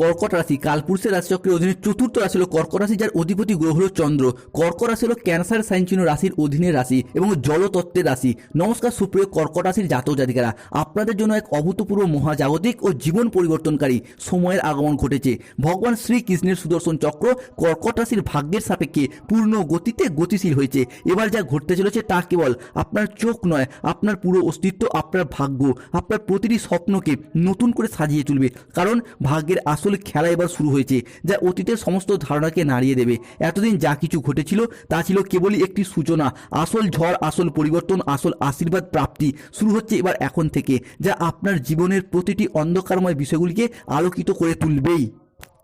কর্কট রাশি কালপুরুষের রাশিচক্রের অধীনে চতুর্থ রাশি হল কর্কট রাশি, যার অধিপতি গ্রহ হলো চন্দ্র। কর্কট রাশি হলো ক্যান্সার সাইন চিহ্ন রাশির অধীনের রাশি এবং জলতত্ত্বের রাশি। নমস্কার, সুপ্রিয় কর্কট রাশির জাতক জাতিকারা। আপনাদের জন্য এক অভূতপূর্ব মহাজাগতিক ও জীবন পরিবর্তনকারী সময়ের আগমন ঘটেছে। ভগবান শ্রীকৃষ্ণের সুদর্শন চক্র কর্কট রাশির ভাগ্যের সাপেক্ষে পূর্ণ গতিতে গতিশীল হয়েছে। এবার যা ঘটতে চলেছে তা কেবল আপনার চোখ নয়, আপনার পুরো অস্তিত্ব, আপনার ভাগ্য, আপনার প্রতিটি স্বপ্নকে নতুন করে সাজিয়ে তুলবে। কারণ ভাগ্যের আসল খেলা এবার শুরু হয়েছে, যা অতীতের সমস্ত ধারণাকে নাড়িয়ে দেবে। এতদিন যা কিছু ঘটেছিল, তা ছিল কেবলই একটি সূচনা। আসল ঝড়, আসল পরিবর্তন, আসল আশীর্বাদ প্রাপ্তি শুরু হচ্ছে এবার এখন থেকে, যা আপনার জীবনের প্রতিটি অন্ধকারময় বিষয়গুলিকে আলোকিত করে তুলবেই।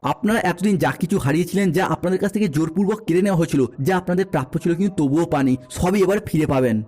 আপনারা এতদিন যা কিছু হারিয়েছিলেন, যা আপনাদের কাছ থেকে জোরপূর্বক কেড়ে নেওয়া হয়েছিল, যা আপনাদের প্রাপ্য ছিল কিন্তু তবুও পানি সবই এবার ফিরে পাবেন।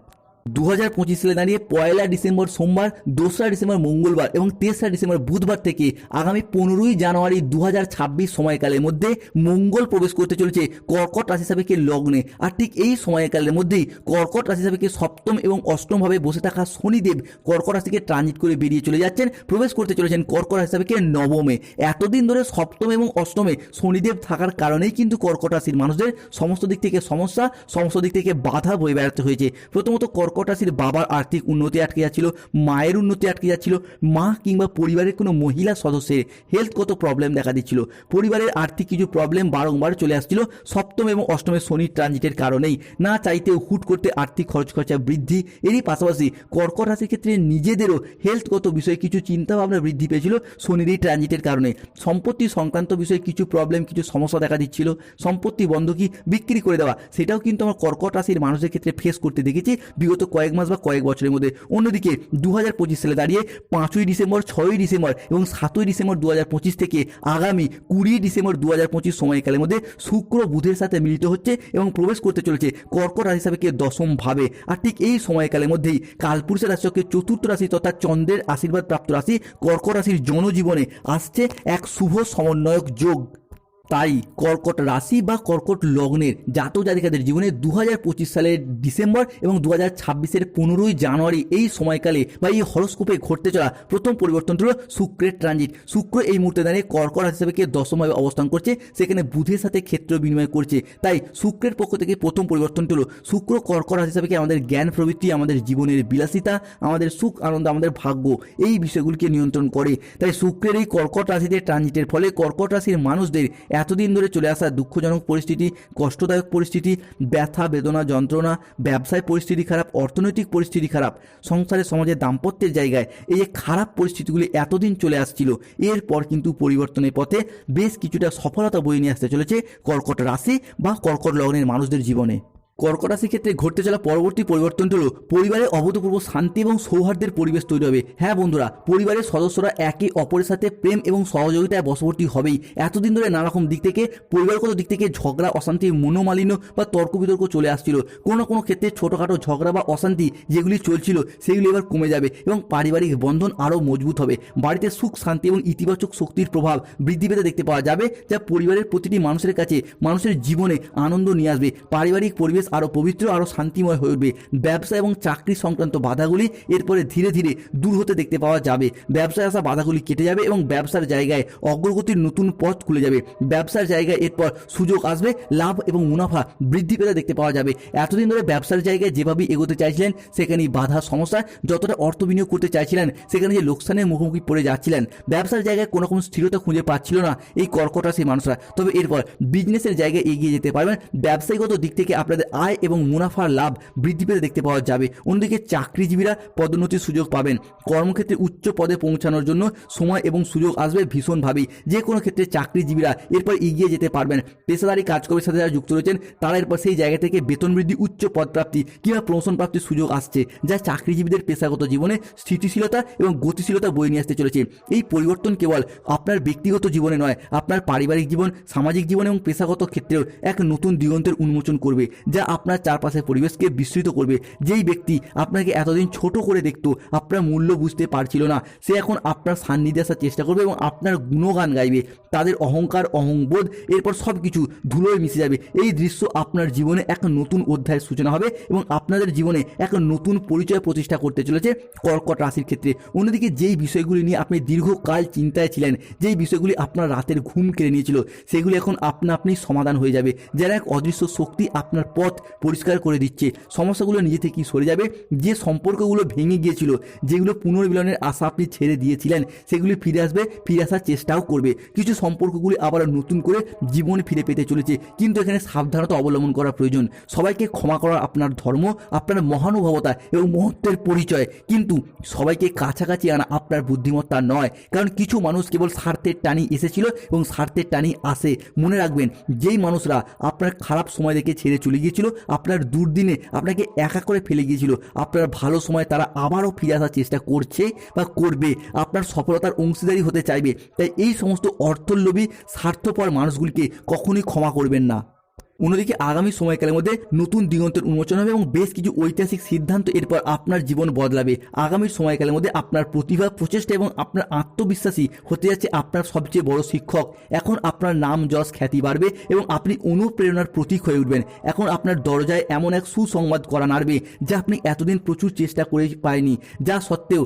দু হাজার পঁচিশ সালে দাঁড়িয়ে পয়লা ডিসেম্বর সোমবার, দোসরা ডিসেম্বর মঙ্গলবার এবং তেসরা ডিসেম্বর বুধবার থেকে আগামী পনেরোই জানুয়ারি দু হাজার ছাব্বিশ সময়কালের মধ্যে মঙ্গল প্রবেশ করতে চলেছে কর্কট রাশি সাপেক্ষে লগ্নে। আর ঠিক এই সময়কালের মধ্যেই কর্কট রাশি সাপেক্ষে সপ্তম এবং অষ্টমভাবে বসে থাকা শনিদেব কর্কট রাশি থেকে ট্রানজিট করে বেরিয়ে চলে যাচ্ছেন, প্রবেশ করতে চলেছেন কর্কট রাশি সাপেক্ষে নবমে। এতদিন ধরে সপ্তম এবং অষ্টমে শনিদেব থাকার কারণেই কিন্তু কর্কট রাশির মানুষদের সমস্ত দিক থেকে সমস্যা, সমস্ত দিক থেকে বাধা বয়ে বেড়াতে হয়েছে। প্রথমত কর্কট রাশির বাবার আর্থিক উন্নতি আটকে যাচ্ছিল, মায়ের উন্নতি আটকে যাচ্ছিল, মা কিংবা পরিবারের কোনো মহিলা সদস্যের হেলথগত প্রবলেম দেখা দিচ্ছিল? পরিবারের আর্থিক কিছু প্রবলেম বারংবার চলে আসছিল, সপ্তম এবং অষ্টমে শনির ট্রানজিটের কারণেই। না চাইতেও হুট করতে আর্থিক খরচ খরচা বৃদ্ধি। এরই পাশাপাশি কর্কট রাশির ক্ষেত্রে নিজেদেরও হেলথগত বিষয়ে কিছু চিন্তাভাবনা বৃদ্ধি পেয়েছিল শনির এই ট্রানজিটের কারণে। সম্পত্তি সংক্রান্ত বিষয়ে কিছু প্রবলেম কিছু সমস্যা দেখা দিচ্ছিল। সম্পত্তি বন্ধকি বিক্রি করে দেওয়া, সেটাও কিন্তু আমার কর্কট রাশির মানুষের ক্ষেত্রে ফেস করতে দেখেছি। বিগত কয়েক মাস বা কয়েক বছরের মধ্যে। অন্যদিকে দু হাজার পঁচিশ সালে দাঁড়িয়ে পাঁচই ডিসেম্বর, ছয়ই ডিসেম্বর এবং সাতই ডিসেম্বর দু হাজার পঁচিশ থেকে আগামী কুড়ি ডিসেম্বর দু হাজার পঁচিশ সময়কালের মধ্যে শুক্র বুধের সাথে মিলিত হচ্ছে এবং প্রবেশ করতে চলেছে কর্কট রাশি হিসাবে দশম ভাবে আর ঠিক এই সময়কালের মধ্যেই কালপুরুষের রাশিকে চতুর্থ রাশি তথা চন্দ্রের আশীর্বাদ প্রাপ্ত রাশি কর্কট রাশির জনজীবনে আসছে এক শুভ সমন্বয়ক যোগ। তাই কর্কট রাশি বা কর্কট লগ্নের জাতক জাতিকাদের জীবনে দু পঁচিশ সালের ডিসেম্বর এবং দু হাজার ছাব্বিশের পনেরোই জানুয়ারি এই সময়কালে বা এই হরস্কোপে ঘটতে চলা প্রথম পরিবর্তন হলো শুক্রের ট্রানজিট। শুক্র এই মুহূর্তে দাঁড়িয়ে কর্কট হিসাবে দশমভাবে অবস্থান করছে, সেখানে বুধের সাথে ক্ষেত্র বিনিময় করছে। তাই শুক্রের পক্ষ থেকে প্রথম পরিবর্তন হলো শুক্র কর্কট হিসাবে আমাদের জ্ঞান প্রবৃত্তি, আমাদের জীবনের বিলাসিতা, আমাদের সুখ, আনন্দ, আমাদের ভাগ্য এই বিষয়গুলিকে নিয়ন্ত্রণ করে। তাই শুক্রের এই কর্কট রাশিতে ট্রানজিটের ফলে কর্কট রাশির মানুষদের এতদিন ধরে চলে আসা দুঃখজনক পরিস্থিতি, কষ্টদায়ক পরিস্থিতি, ব্যথা, বেদনা, যন্ত্রণা, ব্যবসায় পরিস্থিতি খারাপ, অর্থনৈতিক পরিস্থিতি খারাপ, সংসারে, সমাজে দাম্পত্যের জায়গায় এই যে খারাপ পরিস্থিতিগুলি এতদিন চলে আসছিল, এরপর কিন্তু পরিবর্তনের পথে বেশ কিছুটা সফলতা বয়ে নিয়ে আসতে চলেছে কর্কট রাশি বা কর্কট লগ্নের মানুষদের জীবনে। কর্কট রাশির ক্ষেত্রে ঘটতে চলা পরবর্তী পরিবর্তনটি হলো পরিবারে অভূতপূর্ব শান্তি এবং সৌহার্দ্যের পরিবেশ তৈরি হবে। হ্যাঁ বন্ধুরা, পরিবারের সদস্যরা একে অপরের সাথে প্রেম এবং সহযোগিতায় বশবর্তী হবেই। এতদিন ধরে নানা রকম দিক থেকে, পরিবারগত দিক থেকে ঝগড়া, অশান্তি, মনোমালিন্য বা তর্ক বিতর্ক চলে আসছিল। কোনো কোনো ক্ষেত্রে ছোটোখাটো ঝগড়া বা অশান্তি যেগুলি চলছিল, সেগুলি এবার কমে যাবে এবং পারিবারিক বন্ধন আরও মজবুত হবে। বাড়িতে সুখ, শান্তি এবং ইতিবাচক শক্তির প্রভাব বৃদ্ধি পেতে দেখতে পাওয়া যাবে, যা পরিবারের প্রতিটি মানুষের কাছে, মানুষের জীবনে আনন্দ নিয়ে আসবে। পারিবারিক পরিবেশ আরও পবিত্র, আরও শান্তিময় হয়ে উঠবে। ব্যবসা এবং চাকরি সংক্রান্ত বাধাগুলি এরপরে ধীরে ধীরে দূর হতে দেখতে পাওয়া যাবে। ব্যবসায় আসা বাধাগুলি কেটে যাবে এবং ব্যবসার জায়গায় অগ্রগতির নতুন পথ খুলে যাবে। ব্যবসার জায়গায় এরপর সুযোগ আসবে, লাভ এবং মুনাফা বৃদ্ধি পেতে দেখতে পাওয়া যাবে। এতদিন ধরে ব্যবসার জায়গায় যেভাবে এগোতে চাইছিলেন সেখানেই বাধা সমস্যা যতটা অর্থ বিনিয়োগ করতে চাইছিলেন, সেখানে যে লোকসানের মুখোমুখি পড়ে যাচ্ছিলেন, ব্যবসার জায়গায় কোনো রকম স্থিরতা খুঁজে পাচ্ছিল না এই কর্কট রাশির মানুষরা। তবে এরপর বিজনেসের জায়গায় এগিয়ে যেতে পারবেন। ব্যবসায়িকগত দিক থেকে আপনাদের আয় এবং মুনাফার লাভ বৃদ্ধি পেতে দেখতে পাওয়া যাবে। অন্যদিকে চাকরিজীবীরা পদোন্নতির সুযোগ পাবেন। কর্মক্ষেত্রে উচ্চ পদে পৌঁছানোর জন্য সময় এবং সুযোগ আসবে ভীষণভাবেই। যে কোনো ক্ষেত্রে চাকরিজীবীরা এরপর এগিয়ে যেতে পারবেন। পেশাদারি কাজকর্মের সাথে যারা যুক্ত রয়েছেন, তারা এরপর সেই জায়গা থেকে বেতন বৃদ্ধি, উচ্চ পদ পদপ্রাপ্তি কিংবা প্রমোশন প্রাপ্তির সুযোগ আসছে, যা চাকরিজীবীদের পেশাগত জীবনে স্থিতিশীলতা এবং গতিশীলতা বয়ে নিয়ে আসতে চলেছে। এই পরিবর্তন কেবল আপনার ব্যক্তিগত জীবনে নয়, আপনার পারিবারিক জীবন, সামাজিক জীবন এবং পেশাগত ক্ষেত্রেও এক নতুন দিগন্তের উন্মোচন করবে, যা আপনার চারপাশের পরিবেশকে বিস্তৃত করবে। যেই ব্যক্তি আপনাকে এতদিন ছোট করে দেখতো, আপনার মূল্য বুঝতে পারছিল না। সে এখন আপনার সান্নিধ্যে আসার চেষ্টা করবে এবং আপনার গুণগান গাইবে। তাদের অহংকার, অহংবোধ, এরপর সব কিছু ধুলোয় মিশে যাবে। এই দৃশ্য আপনার জীবনে এক নতুন অধ্যায়ের সূচনা হবে এবং আপনাদের জীবনে এক নতুন পরিচয় প্রতিষ্ঠা করতে চলেছে কর্কট রাশির ক্ষেত্রে। অন্যদিকে যেই বিষয়গুলি নিয়ে আপনি দীর্ঘকাল চিন্তায় ছিলেন, যেই বিষয়গুলি আপনার রাতের ঘুম কেড়ে নিয়েছিল, সেগুলি এখন আপনা আপনি সমাধান হয়ে যাবে। যারা এক অদৃশ্য শক্তি আপনার পথ পরিষ্কার করে দিচ্ছে। সমস্যাগুলো নিজে থেকেই সরে যাবে। যে সম্পর্কগুলো ভেঙে গিয়েছিল, যেগুলো পুনর্মিলনের আশা আপনি ছেড়ে দিয়েছিলেন, সেগুলি ফিরে আসবে, ফিরে আসার চেষ্টাও করবে। কিছু সম্পর্কগুলি আবার নতুন করে জীবন ফিরে পেতে চলেছে। কিন্তু এখানে সাবধানতা অবলম্বন করা প্রয়োজন। সবাইকে ক্ষমা করা আপনার ধর্ম, আপনার মহানুভবতা এবং মহত্বের পরিচয়। কিন্তু সবাইকে কাছাকাছি আনা আপনার বুদ্ধিমত্তা নয়। কারণ কিছু মানুষ কেবল স্বার্থের টানি এসেছিল এবং স্বার্থের টানি আসে। মনে রাখবেন, যেই মানুষরা আপনার খারাপ সময় দেখে ছেড়ে চলে গিয়েছিল আপনার দুর্দিনে আপনাকে একা করে ফেলে গিয়েছিল। আপনার ভালো সময় তারা আবারও ফিরে আসার চেষ্টা করছে বা করবে। আপনার সফলতার অংশীদারি হতে চাইবে। তাই এই সমস্ত অর্থলোভী, স্বার্থপর মানুষগুলিকে কখনোই ক্ষমা করবেন না। অন্যদিকে আগামী সময়কালের মধ্যে নতুন দিগন্তের উন্মোচন হবে এবং বেশ কিছু ঐতিহাসিক সিদ্ধান্ত এরপর আপনার জীবন বদলাবে। আগামী সময়কালের মধ্যে আপনার প্রতিভা, প্রচেষ্টা এবং আপনার আত্মবিশ্বাসী হতে যাচ্ছে আপনার সবচেয়ে বড় শিক্ষক। এখন আপনার নাম, যশ, খ্যাতি বাড়বে এবং আপনি অনুপ্রেরণার প্রতীক হয়ে উঠবেন। এখন আপনার দরজায় এমন এক সুসংবাদ করা নাড়বে যা আপনি এতদিন প্রচুর চেষ্টা করে পায়নি যা সত্ত্বেও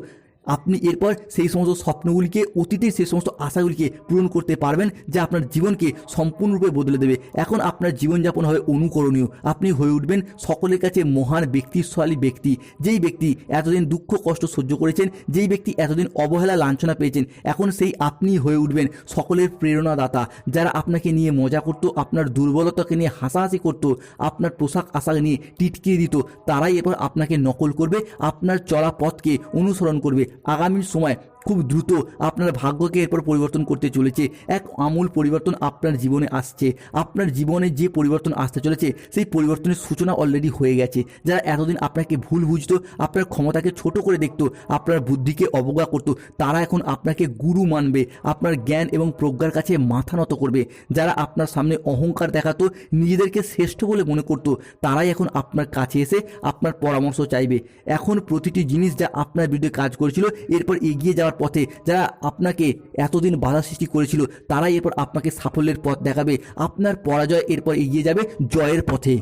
আপনি এরপর সেই সমস্ত স্বপ্নগুলিকে, অতীতের সেই সমস্ত আশাগুলিকে পূরণ করতে পারবেন যা আপনার জীবনকে সম্পূর্ণরূপে বদলে দেবে। এখন আপনার জীবনযাপন হবে অনুকরণীয়। আপনি হয়ে উঠবেন সকলের কাছে মহান ব্যক্তিশালী ব্যক্তি। যেই ব্যক্তি এতদিন দুঃখ, কষ্ট সহ্য করেছেন, যেই ব্যক্তি এতদিন অবহেলা, লাঞ্ছনা পেয়েছেন, এখন সেই আপনি হয়ে উঠবেন সকলের প্রেরণাদাতা। যারা আপনাকে নিয়ে মজা করতো, আপনার দুর্বলতাকে নিয়ে হাসাহাসি করতো, আপনার পোশাক আশাক নিয়ে টিটকিয়ে দিত, তারাই এরপর আপনাকে নকল করবে, আপনার চলা পথকে অনুসরণ করবে আগামী সময় খুব দ্রুত আপনার ভাগ্যকে এরপর পরিবর্তন করতে চলেছে। এক আমূল পরিবর্তন আপনার জীবনে আসছে। আপনার জীবনে যে পরিবর্তন আসতে চলেছে, সেই পরিবর্তনের সূচনা অলরেডি হয়ে গেছে। যারা এতদিন আপনাকে ভুল বুঝতো, আপনার ক্ষমতাকে ছোট করে দেখতো, আপনার বুদ্ধিকে অবজ্ঞা করতো, তারা এখন আপনাকে গুরু মানবে, আপনার জ্ঞান এবং প্রজ্ঞার কাছে মাথা নত করবে। যারা আপনার সামনে অহংকার দেখাতো, নিজেদেরকে শ্রেষ্ঠ বলে মনে করতো, তারাই এখন আপনার কাছে এসে আপনার পরামর্শ চাইবে। এখন প্রতিটি জিনিস যা আপনার বিরুদ্ধে কাজ করেছিল, এরপর এগিয়ে যাওয়ার পথে যারা আপনাকে এতদিন বাধা সৃষ্টি করেছিল, তারাই এরপর আপনাকে সাফল্যের পথ দেখাবে। আপনার পরাজয় এরপর এগিয়ে যাবে জয়ের পথে।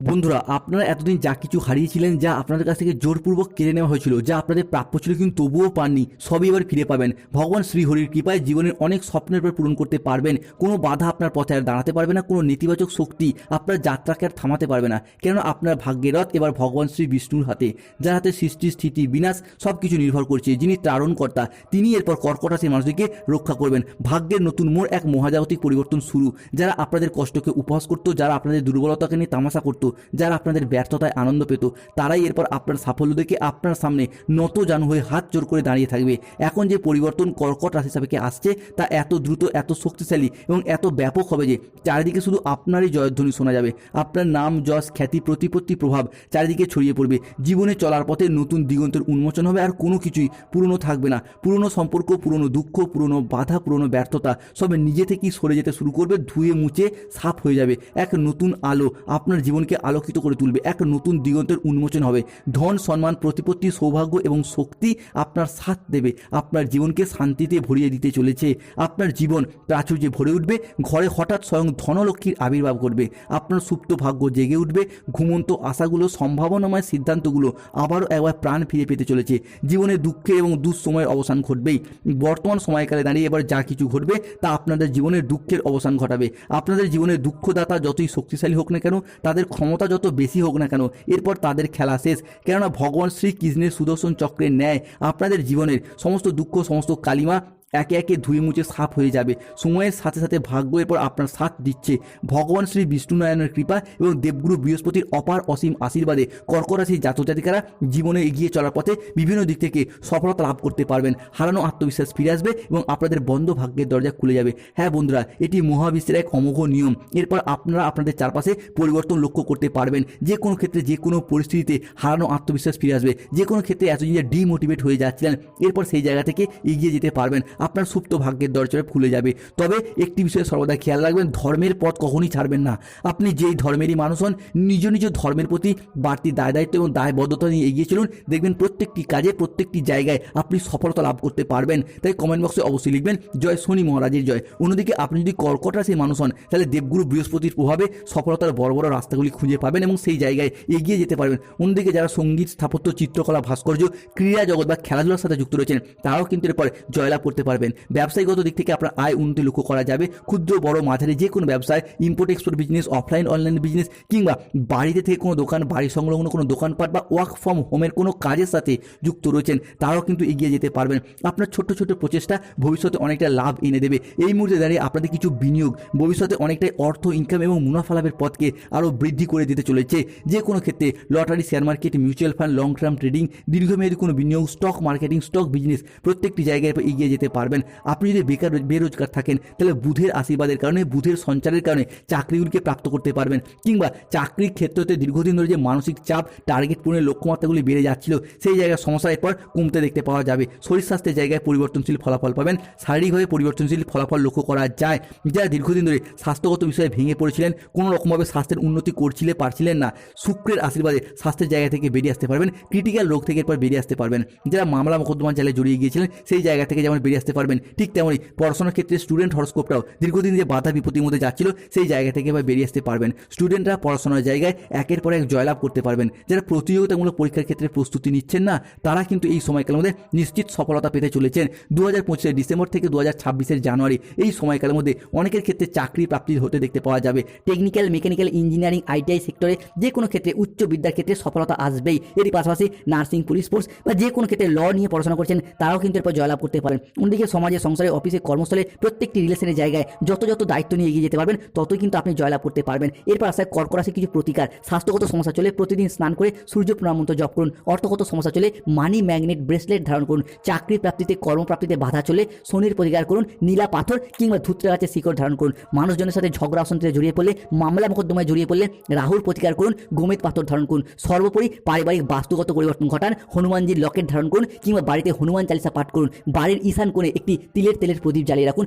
বন্ধুরা, আপনারা এতদিন যা কিছু হারিয়েছিলেন যা আপনাদের কাছ থেকে জোরপূর্বক কেড়ে নেওয়া হয়েছিল, যা আপনাদের প্রাপ্য ছিল কিন্তু তবুও পাননি, সবই এবার ফিরে পাবেন। ভগবান শ্রীহরির কৃপায় জীবনের অনেক স্বপ্নের পর পূরণ করতে পারবেন। কোনো বাধা আপনার পথে আর দাঁড়াতে পারবে না, কোনো নেতিবাচক শক্তি আপনার যাত্রাকে আর থামাতে পারবে না। কেন আপনার ভাগ্যের রথ এবার ভগবান শ্রী বিষ্ণুর হাতে, যার হাতে সৃষ্টি, স্থিতি, বিনাশ সব কিছু নির্ভর করছে, যিনি ত্রারণকর্তা তিনি এরপর কর্কট রাশির মানুষদেরকে রক্ষা করবেন। ভাগ্যের নতুন মোড় এক মহাজাগতিক পরিবর্তন শুরু, যারা আপনাদের কষ্টকে উপহাস করতো, যারা আপনাদের দুর্বলতাকে নিয়ে তামাশা করতো যারা আপনাদের ব্যর্থতায় আনন্দ পেত, তারাই এরপর আপনার সাফল্য দেখে আপনার সামনে নত জানু হয়ে হাত জোর করে দাঁড়িয়ে থাকবে। এখন যে পরিবর্তন কর্কট রাশি সাপেক্ষে আসছে, তা এত দ্রুত, এত শক্তিশালী এবং এত ব্যাপক হবে যে চারিদিকে শুধু আপনারই জয়ধ্বনি শোনা যাবে। আপনার নাম, যশ, খ্যাতি, প্রতিপত্তি, প্রভাব চারিদিকে ছড়িয়ে পড়বে। জীবনে চলার পথে নতুন দিগন্তের উন্মোচন হবে আর কোনো কিছুই পুরনো থাকবে না। পুরনো সম্পর্ক, পুরনো দুঃখ, পুরনো বাধা, পুরনো ব্যর্থতা সব নিজে থেকেই সরে যেতে শুরু করবে, ধুয়ে মুছে সাফ হয়ে যাবে। এক নতুন আলো আপনার জীবনকে আলোকিত করে তুলবে। এক নতুন দিগন্তের উন্মোচন হবে। ধন, সম্মান, প্রতিপত্তি, সৌভাগ্য এবং শক্তি আপনার সাথ দেবে। আপনার জীবনকে শান্তিতে ভরিয়ে দিতে চলেছে। আপনার জীবন প্রাচুর্যে ভরে উঠবে। ঘরে হঠাৎ স্বয়ং ধনলক্ষ্মীর আবির্ভাব করবে আপনার সুপ্ত ভাগ্য জেগে উঠবে। ঘুমন্ত আশাগুলো, সম্ভাবনাময় সিদ্ধান্তগুলো আবারও একবার প্রাণ ফিরে পেতে চলেছে। জীবনে দুঃখে এবং দুঃসময়ের অবসান ঘটবেই। বর্তমান সময়কালে দাঁড়িয়ে এবার যা কিছু ঘটবে তা আপনাদের জীবনের দুঃখের অবসান ঘটাবে। আপনাদের জীবনের দুঃখদাতা যতই শক্তিশালী হোক না কেন, তাদের ক্ষমতা যত বেশি হোক না কেন, এরপর তাদের খেলা শেষ। কেননা ভগবান শ্রীকৃষ্ণের সুদর্শন চক্রের ন্যায় আপনাদের জীবনের সমস্ত দুঃখ, সমস্ত কালিমা একে একে ধুয়ে মুছে সাফ হয়ে যাবে। সময়ের সাথে সাথে ভাগ্য এরপর আপনার সাথ দিচ্ছে। ভগবান শ্রী বিষ্ণুনারায়ণের কৃপা এবং দেবগুরু বৃহস্পতির অপার অসীম আশীর্বাদে কর্কট রাশির জাতজাতিকারা জীবনে এগিয়ে চলার পথে বিভিন্ন দিক থেকে সফলতা লাভ করতে পারবেন। হারানো আত্মবিশ্বাস ফিরে আসবে এবং আপনাদের বন্ধ ভাগ্যের দরজা খুলে যাবে। হ্যাঁ বন্ধুরা, এটি মহাবিশ্বের এক অমোঘ নিয়ম। এরপর আপনারা আপনাদের চারপাশে পরিবর্তন লক্ষ্য করতে পারবেন। যে কোনো ক্ষেত্রে যে কোনো পরিস্থিতিতে হারানো আত্মবিশ্বাস ফিরে আসবে। যে কোনো ক্ষেত্রে এতদিন ডিমোটিভেট হয়ে যাচ্ছিলেন, এরপর সেই জায়গা থেকে এগিয়ে যেতে পারবেন। আপনার সুপ্ত ভাগ্যের দরজায় খুলে যাবে। তবে একটি বিষয়ে সর্বদা খেয়াল রাখবেন, ধর্মের পথ কখনই ছাড়বেন না। আপনি যেই ধর্মেরই মানুষ হন, নিজ নিজ ধর্মের প্রতি বাড়তি দায় দায়িত্ব এবং দায়বদ্ধতা নিয়ে এগিয়ে চলুন। দেখবেন প্রত্যেকটি কাজে, প্রত্যেকটি জায়গায় আপনি সফলতা লাভ করতে পারবেন। তাই কমেন্ট বক্সে অবশ্যই লিখবেন, জয় শনি মহারাজের জয়। অন্যদিকে আপনি যদি কর্কট রাশির মানুষ হন, তাহলে দেবগুরু বৃহস্পতির প্রভাবে সফলতার বড় বড় রাস্তাগুলি খুঁজে পাবেন এবং সেই জায়গায় এগিয়ে যেতে পারবেন। অন্যদিকে যারা সংগীত, স্থাপত্য, চিত্রকলা, ভাস্কর্য, ক্রীড়া জগৎ বা খেলাধুলার সাথে যুক্ত রয়েছেন, তারাও কিন্তু এরপর জয়লাভ করতে পারবেন। ব্যবসায়িকগত দিক থেকে আপনার আয় উন্নতি লক্ষ্য করা যাবে। ক্ষুদ্র, বড়, মাঝারি যে কোনো ব্যবসায় import export business offline online business কিংবা বাড়িতে থেকে কোনো দোকান, বাড়ি সংলগ্ন কোনো দোকানপাট বা ওয়ার্ক ফ্রম হোমের কোনো কাজের সাথে যুক্ত রয়েছেন, তারাও কিন্তু এগিয়ে যেতে পারবেন। আপনার ছোট্ট ছোট্ট প্রচেষ্টা ভবিষ্যতে অনেকটা লাভ এনে দেবে। এই মুহূর্তে দাঁড়িয়ে আপনাদের কিছু বিনিয়োগ ভবিষ্যতে অনেকটাই অর্থ ইনকাম এবং মুনাফা লাভের পথকে আরও বৃদ্ধি করে দিতে চলেছে। যে কোনো ক্ষেত্রে lottery share market mutual fund long term trading দীর্ঘমেয়াদী কোনো বিনিয়োগ স্টক মার্কেটিং স্টক বিজনেস প্রত্যেকটি জায়গায় এগিয়ে যেতে পারবেন। আপনি যদি বেকার, বেরোজগার থাকেন, তাহলে বুধের আশীর্বাদের কারণে, বুধের সঞ্চারের কারণে চাকরিগুলিকে প্রাপ্ত করতে পারবেন। কিংবা চাকরির ক্ষেত্রতে দীর্ঘদিন ধরে যে মানসিক চাপ টার্গেট পূরণের লক্ষ্যমাত্রাগুলি বেড়ে যাচ্ছিল, সেই জায়গায় সমস্যা এরপর কমতে দেখতে পাওয়া যাবে। শরীর স্বাস্থ্যের জায়গায় পরিবর্তনশীল ফলাফল পাবেন। শারীরিকভাবে পরিবর্তনশীল ফলাফল লক্ষ্য করা যায়। যারা দীর্ঘদিন ধরে স্বাস্থ্যগত বিষয়ে ভেঙে পড়েছিলেন, কোনো রকমভাবে স্বাস্থ্যের উন্নতি করছিলে, পারছিলেন না, শুক্রের আশীর্বাদে স্বাস্থ্যের জায়গা থেকে বেরিয়ে আসতে পারবেন। ক্রিটিক্যাল রোগ থেকে এরপর বেরিয়ে আসতে পারবেন। যারা মামলা মোকদ্দমার জালে জড়িয়ে গিয়েছিলেন, সেই জায়গা থেকে যেমন বেরিয়ে পারবেন। ঠিক তেমনই পড়াশোনার ক্ষেত্রে স্টুডেন্ট হরস্কোপটাও দীর্ঘদিন যে বাধা বিপত্তির মধ্যে যাচ্ছিল, সেই জায়গা থেকে এবার বেরিয়ে আসতে পারবেন। স্টুডেন্টরা পড়াশোনার জায়গায় একের পর এক জয়লাভ করতে পারবেন। যারা প্রতিযোগিতামূলক পরীক্ষার ক্ষেত্রে প্রস্তুতি নিচ্ছেন না, তারা কিন্তু এই সময়কালের মধ্যে নিশ্চিত সফলতা পেতে চলেছেন। দু হাজার ডিসেম্বর থেকে দু হাজার জানুয়ারি এই সময়কালের মধ্যে অনেকের ক্ষেত্রে চাকরি প্রাপ্তি হতে দেখতে পাওয়া যাবে। টেকনিক্যাল মেকানিক্যাল ইঞ্জিনিয়ারিং আইটিআই সেক্টরে যে কোনো ক্ষেত্রে উচ্চ বিদ্যার ক্ষেত্রে সফলতা আসবেই। এর পাশাপাশি নার্সিং পুলিশ ফোর্স বা যে কোনো ক্ষেত্রে ল নিয়ে পড়াশোনা করছেন, তারাও কিন্তু এরপর জয়লাভ করতে পারেন। অন্যদিকে সমাজে, সংসারে, অফিসে, কর্মস্থলে, প্রত্যেকটি রিলেশনের জায়গায় যত যত দায়িত্ব নিয়ে এগিয়ে যেতে পারবেন, ততই কিন্তু আপনি জয়লাভ করতে পারবেন। এরপর আসায় কর্ক রাশির কিছু প্রতিকার। স্বাস্থ্যগত সমস্যা চলে প্রতিদিন স্নান করে সূর্য প্রণাম মন্ত্র জপ করুন। অর্থগত সমস্যা চলে মানি ম্যাগনেট ব্রেসলেট ধারণ করুন। চাকরি প্রাপ্তিতে, কর্মপ্রাপ্তিতে বাধা চলে শনির প্রতিকার করুন। নীলা পাথর কিংবা ধুত্রে গাছের শিকড় ধারণ করুন। মানুষজনের সাথে ঝগড়া অশান্তিতে জড়িয়ে পড়লে, মামলা মোকদ্দমায় জড়িয়ে পড়লে রাহুর প্রতিকার করুন। গোমেদ পাথর ধারণ করুন। সর্বোপরি পারিবারিক বাস্তুগত পরিবর্তন ঘটান। হনুমানজির লকেট ধারণ করুন কিংবা বাড়িতে হনুমান চালিসা পাঠ করুন। বাড়ির ঈশান কোণে একটি তিলের তেলের প্রদীপ জ্বালিয়ে রাখুন।